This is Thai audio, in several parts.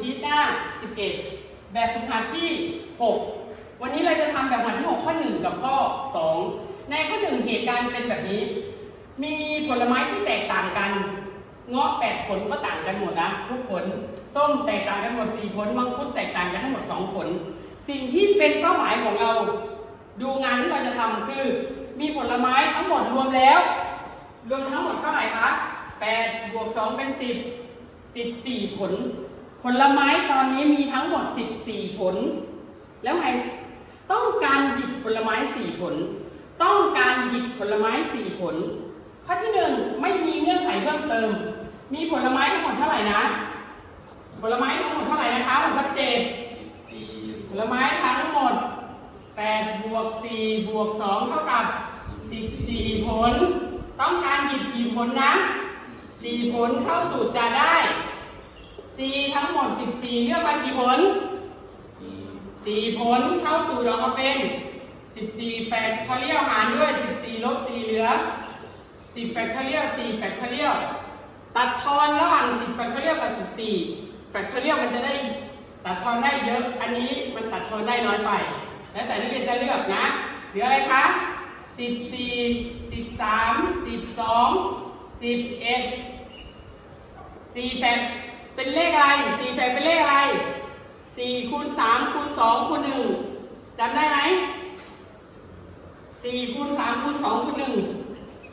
ชีตหน้า 11 แบบฝึกหัดที่ 6 วันนี้เราจะทำแบบหัดที่ 6 ข้อ 1 กับข้อ 2 ในข้อ 1 เหตุการณ์เป็นแบบนี้ มีผลไม้ที่แตกต่างกัน เงาะแปดผลก็ต่างกันหมดนะทุกผล ส้มแตกต่างกันหมดสี่ผล มังคุดแตกต่างกันทั้งหมดสองผล สิ่งที่เป็นเป้าหมายของเรา ดูงานที่เราจะทำคือ มีผลไม้ทั้งหมดรวมแล้ว รวมทั้งหมดเท่าไหร่คะ8บวก2เป็น 10 14 ผล ลไม้ตอนนี้มีทั้งหมด 14 ผล แล้วไงต้องการหยิบผลไม้ 4 ผล ต้องการหยิบผลไม้ 4 ผล ข้อที่ 1 ไม่มีเงื่อนไขเพิ่มเติม มีผลไม้ทั้งหมดเท่าไหร่นะ ผลไม้ทั้งหมดเท่าไหร่นะคะผมพัดเจดผลไม้ทั้งหมด8บวก4บวก2เท่ากับ 14 ผล ต้องการหยิบกี่ผลนะ 4 ผลเข้าสูตรจะได้ C ทั้งหมด 14 เลือกมากี่ผลสี่4ผลเข้าสูตรออกมาเป็น 14แฟกทอเรียลหารด้วย 14 ลบ 4 เหลือ 10แฟกทอเรียล4แฟกทอเรียลตัดทอนระหว่าง 10แฟกทอเรียลกับ 14แฟกทอเรียลมันจะได้ตัดทอนได้เยอะ อันนี้มันตัดทอนได้น้อยไป แล้วแต่นักเรียนจะเลือกนะ เหลืออะไรคะ14 13 12 11 4แฟก เป็นเลขอะไร4แฟกเป็นเลขอะไร4คูณ3คูณ2คูณ1จำได้ไหม4คูณ3คูณ2คูณ1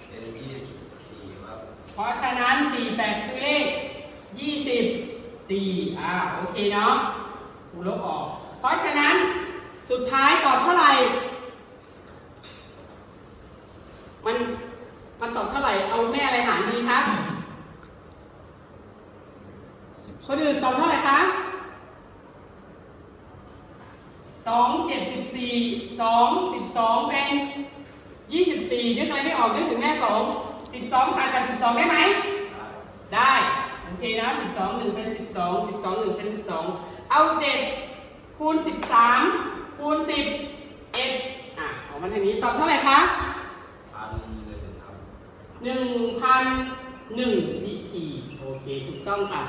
เป็นยี่สิบสี่ครับเพราะฉะนั้น4 8คือเลข20 4อ่าโอเคเนาะกูลบออก เพราะฉะนั้นสุดท้ายตอบเท่าไหร่ มันมันตอบเท่าไหร่ เอาแม่อะไรหารดีคะสิบ คนอื่นตอบเท่าไหร่คะสองเจ็ดสิบสี่สองสิบสองเป็นยี่สิบสี่นึกอะไรไม่ออกนึกถึงแม่สองสิบสองตัดกับสิบสองได้ไหม ได้ โอเคนะสิบสองหนึ่งเป็นสิบสองสิบสองหนึ่งเป็นสิบสองเอาเจ็ดคูณสิบสามคูณสิบเอ็ดอะออกมาทางนี้ตอบเท่าไหร่คะหนึ่งครับหนึ่งพันหนึ่งวิธี โอเค ถูกต้องค่ะ